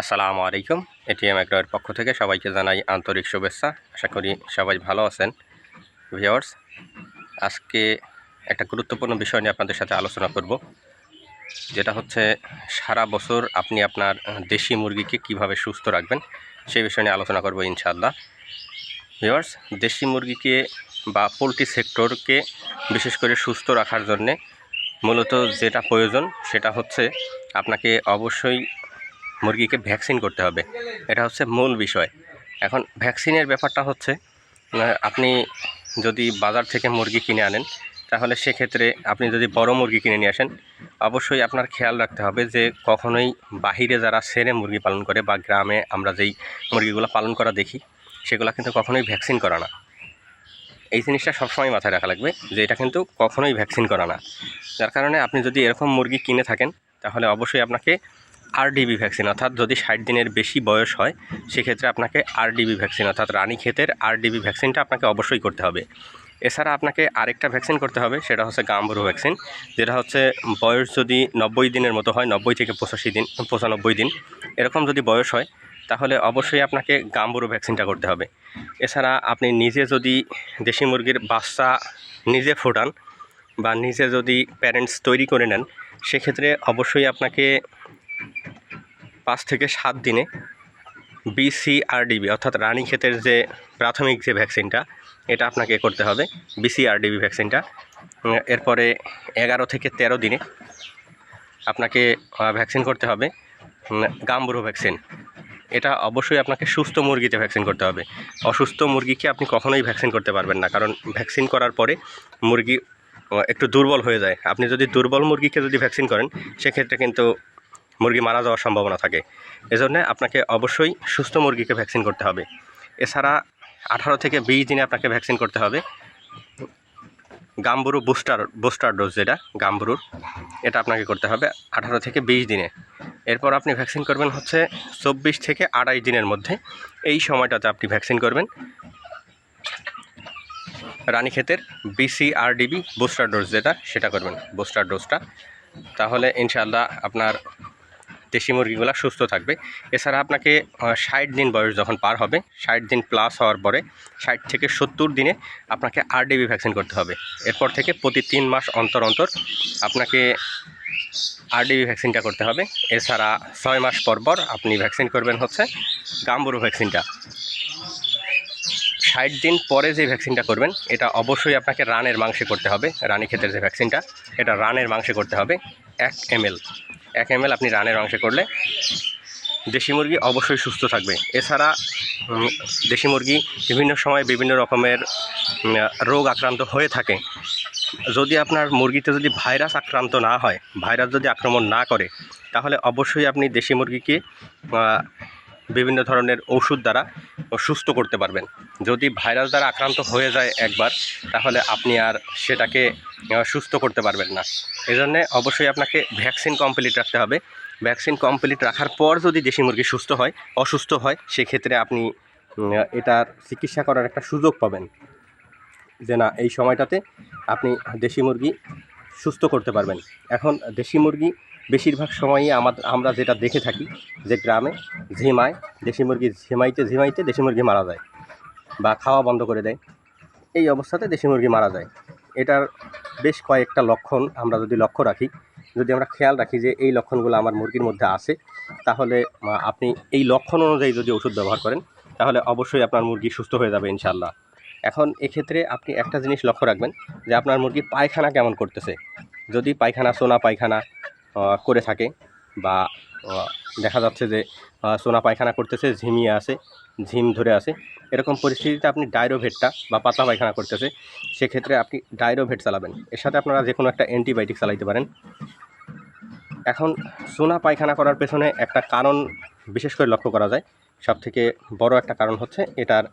আসসালামু আলাইকুম। এটিএম এগ্রোয়ের পক্ষ থেকে সবাইকে জানাই আন্তরিক শুভেচ্ছা। আশা করি সবাই ভালো আছেন। ভিওয়ার্স আজকে একটা গুরুত্বপূর্ণ বিষয় নিয়ে আপনাদের সাথে আলোচনা করব। যেটা হচ্ছে, সারা বছর আপনি আপনার দেশি মুরগিকে কীভাবে সুস্থ রাখবেন, সেই বিষয় নিয়ে আলোচনা করব ইনশাআল্লাহ। ভিওয়ার্স দেশি মুরগিকে বা পোলট্রি সেক্টরকে বিশেষ করে সুস্থ রাখার জন্যে মূলত যেটা প্রয়োজন সেটা হচ্ছে, আপনাকে অবশ্যই মুরগিকে ভ্যাকসিন করতে হবে। এটা হচ্ছে মূল বিষয়। এখন ভ্যাকসিনের ব্যাপারটা হচ্ছে আহ, আপনি যদি বাজার থেকে মুরগি কিনে আনেন তাহলে সেক্ষেত্রে আপনি যদি বড় মুরগি কিনে নিয়ে আসেন অবশ্যই আপনার খেয়াল রাখতে হবে যে কখনোই বাহিরে যারা সেরে মুরগি পালন করে বা গ্রামে আমরা যেই মুরগিগুলো পালন করা দেখি সেগুলো কিন্তু কখনোই ভ্যাকসিন করা না। এই জিনিসটা সবসময় মাথায় রাখা লাগবে যে এটা কিন্তু কখনোই ভ্যাকসিন করা না। যার কারণে আপনি যদি এরকম মুরগি কিনে থাকেন তাহলে অবশ্যই আপনাকে আরডিবি ভ্যাকসিন অর্থাৎ যদি ষাট দিনের বেশি বয়স হয়, সেক্ষেত্রে আপনাকে আরডিবি ভ্যাকসিন অর্থাৎ রানী ক্ষেতের আরডিবি ভ্যাকসিনটা আপনাকে অবশ্যই করতে হবে। এছাড়া আপনাকে আরেকটা ভ্যাকসিন করতে হবে, সেটা হচ্ছে গাম্বুরু ভ্যাকসিন যেটা হচ্ছে বয়স যদি নব্বই দিনের মতো হয়, নব্বই থেকে পঁচাশি দিন, পঁচানব্বই দিন, এরকম যদি বয়স হয়, তাহলে অবশ্যই আপনাকে গাম্বুরু ভ্যাকসিনটা করতে হবে। এছাড়া আপনি নিজে যদি দেশি মুরগির বাচ্চা নিজে ফোটান বা নিজে যদি প্যারেন্টস তৈরি করে নেন, সেক্ষেত্রে অবশ্যই আপনাকে পাঁচ থেকে সাত দিনে বিসিআরডিবি অর্থাৎ রানীক্ষেতের যে প্রাথমিক যে ভ্যাকসিনটা, এটা আপনাকে করতে হবে বিসিআরডিবি ভ্যাকসিনটা। এরপরে এগারো থেকে তেরো দিনে আপনাকে ভ্যাকসিন করতে হবে গাম্বুরো ভ্যাকসিন। এটা অবশ্যই আপনাকে সুস্থ মুরগিতে ভ্যাকসিন করতে হবে। অসুস্থ মুরগিকে আপনি কখনোই ভ্যাকসিন করতে পারবেন না, কারণ ভ্যাকসিন করার পরে মুরগি একটু দুর্বল হয়ে যায়। আপনি যদি দুর্বল মুরগিকে যদি ভ্যাকসিন করেন, সেক্ষেত্রে কিন্তু মুরগি মারা যাওয়ার সম্ভাবনা থাকে। এজন্য আপনাকে অবশ্যই সুস্থ মুরগিকে ভ্যাকসিন করতে হবে। এছাড়া আঠারো থেকে বিশ দিনে আপনাকে ভ্যাকসিন করতে হবে। গাম্বুরু বুস্টার বুস্টার ডোজ যেটা, গাম্বুরুর, এটা আপনাকে করতে হবে আঠারো থেকে বিশ দিনে। এরপর আপনি ভ্যাকসিন করবেন হচ্ছে চব্বিশ থেকে আড়াই দিনের মধ্যে। এই সময়টাতে আপনি ভ্যাকসিন করবেন। রানীক্ষেতের বিসিআরডিবি বুস্টার ডোজ যেটা, সেটা করবেন, বুস্টার ডোজটা। তাহলে ইনশাআল্লাহ আপনার দেশি মুরগিগুলো সুস্থ থাকবে। এছাড়া আপনাকে ষাট দিন বয়স যখন পার হবে, ষাট দিন প্লাস হওয়ার পরে ষাট থেকে সত্তর দিনে আপনাকে আরডিবি ভ্যাকসিন করতে হবে। এরপর থেকে প্রতি তিন মাস অন্তর অন্তর আপনাকে আরডিবি ভ্যাকসিনটা করতে হবে। এছাড়া ছয় মাস পর পর আপনি ভ্যাকসিন করবেন হচ্ছে গাম্বুরু ভ্যাকসিনটা ষাট দিন পরে যে ভ্যাকসিনটা করবেন, এটা অবশ্যই আপনাকে রানের মাংসে করতে হবে। রানী ক্ষেতের যে ভ্যাকসিনটা এটা রানের মাংসে করতে হবে। এক এমএল এক এম আপনি রানের অংশে করলে দেশি মুরগি অবশ্যই সুস্থ থাকবে। এছাড়া দেশি মুরগি বিভিন্ন সময় বিভিন্ন রকমের রোগ আক্রান্ত হয়ে থাকে। যদি আপনার মুরগিতে যদি ভাইরাস আক্রান্ত না হয়, ভাইরাস যদি আক্রমণ না করে, তাহলে অবশ্যই আপনি দেশি মুরগিকে বিভিন্ন ধরনের ওষুধ দ্বারা সুস্থ করতে পারবেন। যদি ভাইরাস দ্বারা আক্রান্ত হয়ে যায় একবার, তাহলে আপনি আর সেটাকে সুস্থ করতে পারবেন না। এজন্যে অবশ্যই আপনাকে ভ্যাকসিন কমপ্লিট রাখতে হবে। ভ্যাকসিন কমপ্লিট রাখার পর যদি দেশি মুরগি সুস্থ হয়, অসুস্থ হয়, সেক্ষেত্রে আপনি এটার চিকিৎসা করার একটা সুযোগ পাবেন। যে না, এই সময়টাতে আপনি দেশি মুরগি সুস্থ করতে পারবেন। এখন দেশি মুরগি বেশিরভাগ সময়ই আমাদের আমরা যেটা দেখে থাকি যে গ্রামে ঝিমায়, দেশি মুরগি ঝিমাইতে ঝিমাইতে দেশি মুরগি মারা যায় বা খাওয়া বন্ধ করে দেয়। এই অবস্থাতে দেশি মুরগি মারা যায়। এটার বেশ কয়েকটা লক্ষণ আমরা যদি লক্ষ্য রাখি, যদি আমরা খেয়াল রাখি যে এই লক্ষণগুলো আমার মুরগির মধ্যে আছে, তাহলে আপনি এই লক্ষণ অনুযায়ী যদি ওষুধ ব্যবহার করেন, তাহলে অবশ্যই আপনার মুরগি সুস্থ হয়ে যাবে ইনশাল্লাহ এখন এক্ষেত্রে আপনি একটা জিনিস লক্ষ্য রাখবেন যে আপনার মুরগি পায়খানা কেমন করতেছে। যদি পায়খানা, সোনা পায়খানা করে থাকে বা দেখা যাচ্ছে যে সোনা পায়খানা করতেছে, ঝিমিয়ে আছে, ঝিম ধরে আছে। এরকম পরিস্থিতিতে আপনি ডায়রোভেটটা বা পাতলা পায়খানা করতেছে, সেক্ষেত্রে আপনি ডায়রোভেট চালাবেন। এর সাথে আপনারা যে কোনো একটা অ্যান্টিবায়োটিক চালাইতে পারেন। এখন সোনা পায়খানা করার পেছনে একটা কারণ বিশেষ করে লক্ষ্য করা যায়। সব থেকে বড় একটা কারণ হচ্ছে এটার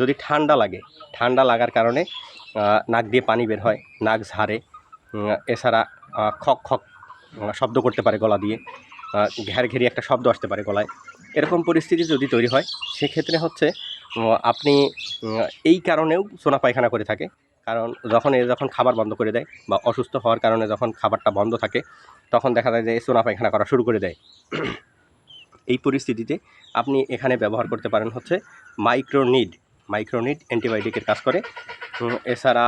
যদি ঠান্ডা লাগে, ঠান্ডা লাগার কারণে নাক দিয়ে পানি বের হয়, নাক ঝাড়ে এছাড়া খক খক শব্দ করতে পারে গলা দিয়ে। ঘের ঘেরি একটা শব্দ আসতে পারে গলায়। এরকম পরিস্থিতি যদি তৈরি হয়, সেক্ষেত্রে হচ্ছে আপনি এই কারণেও সোনা পায়খানা করে থাকে। কারণ যখন এ, যখন খাবার বন্ধ করে দেয় বা অসুস্থ হওয়ার কারণে যখন খাবারটা বন্ধ থাকে, তখন দেখা যায় যে সোনা পায়খানা করা শুরু করে দেয়। এই পরিস্থিতিতে আপনি এখানে ব্যবহার করতে পারেন হচ্ছে মাইক্রোনিড মাইক্রোনিড অ্যান্টিবায়োটিকের কাজ করে। এছাড়া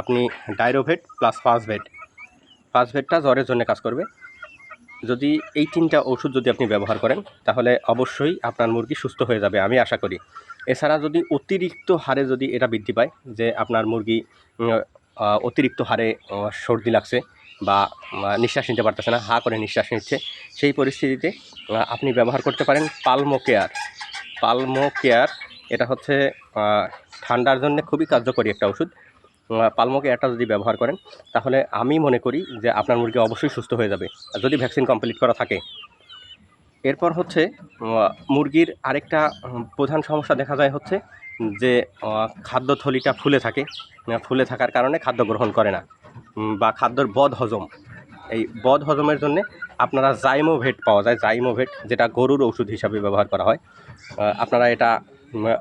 আপনি ডাইরোভেট প্লাস ফাসভেট ফাসভেটটা জ্বরের জন্য কাজ করবে। যদি এই তিনটা ওষুধ যদি আপনি ব্যবহার করেন, তাহলে অবশ্যই আপনার মুরগি সুস্থ হয়ে যাবে, আমি আশা করি। এছাড়া যদি অতিরিক্ত হারে যদি এটা বৃদ্ধি পায়, যে আপনার মুরগি অতিরিক্ত হারে সর্দি লাগছে বা নিঃশ্বাস নিতে পারতেছে না, হা করে নিঃশ্বাস নিচ্ছে, সেই পরিস্থিতিতে আপনি ব্যবহার করতে পারেন পালমো কেয়ার। পালমো কেয়ার, এটা হচ্ছে ঠান্ডার জন্য খুবই কার্যকরী একটা ওষুধ। আহ, পালমো কেয়ারটা যদি ব্যবহার করেন তাহলে আমি মনে করি যে আপনার মুরগি অবশ্যই সুস্থ হয়ে যাবে। যদি ভ্যাকসিন কমপ্লিট করা থাকে। এরপর হচ্ছে মুরগির আরেকটা প্রধান সমস্যা দেখা যায় হচ্ছে যে খাদ্য থলিটা ফুলে থাকে। ফুলে থাকার কারণে খাদ্য গ্রহণ করে না। বা খাদ্যর বদ হজম। এই বদ হজমের জন্য আপনারা জাইমোভেট পাওয়া যায়। জাইমোভেট যেটা গরুর ওষুধ হিসাবে ব্যবহার করা হয়। আপনারা এটা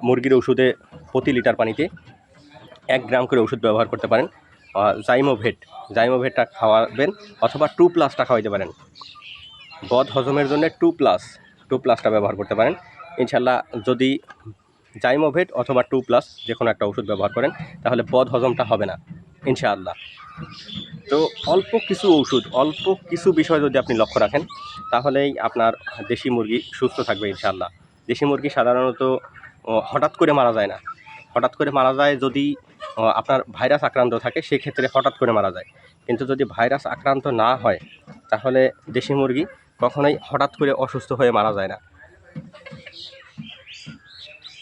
মুরগির ওষুধে প্রতি লিটার পানিতে এক গ্রাম করে ওষুধ ব্যবহার করতে পারেন। জাইমোভেট জাইমোভেটটা খাওয়াবেন অথবা টু প্লাসটা খাওয়াইতে পারেন। বদ হজমের জন্য টু প্লাস টু প্লাসটা ব্যবহার করতে পারেন। ইনশাল্লাহ যদি জাইমোভেট অথবা টু প্লাস যে কোনো একটা ওষুধ ব্যবহার করেন, তাহলে বদ হজমটা হবে না, ইনশাআল্লাহ। তো অল্প কিছু ওষুধ, অল্প কিছু বিষয় যদি আপনি লক্ষ্য রাখেন, তাহলেই আপনার দেশি মুরগি সুস্থ থাকবে ইনশাআল্লাহ। দেশি মুরগি সাধারণত হঠাৎ করে মারা যায় না। হঠাৎ করে মারা যায় যদি আপনার ভাইরাস আক্রান্ত থাকে, সেক্ষেত্রে হঠাৎ করে মারা যায়। কিন্তু যদি ভাইরাস আক্রান্ত না হয়, তাহলে দেশি মুরগি কখনোই হঠাৎ করে অসুস্থ হয়ে মারা যায় না।